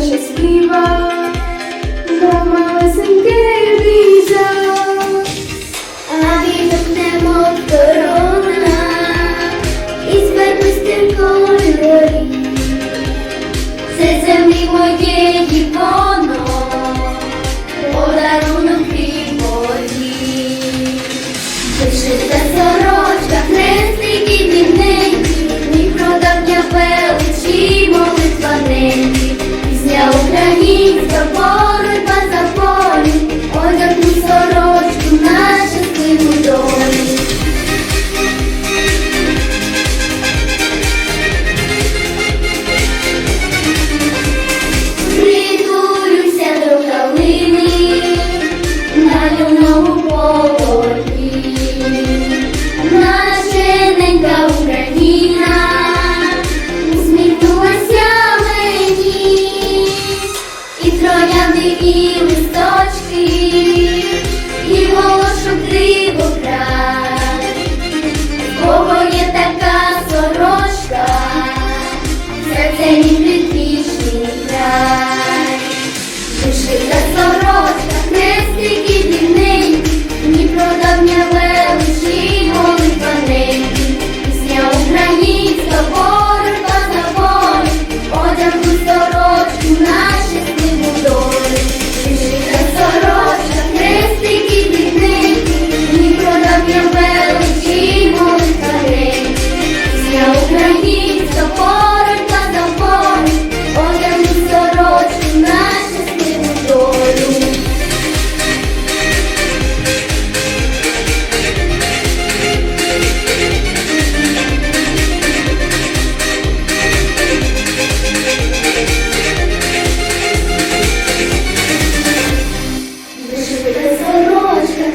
щаслива, мов малесенький віза, а віток немов корона, і звернистим кольорі, це землі моєї воно, подарунок. need троянди, сорочка,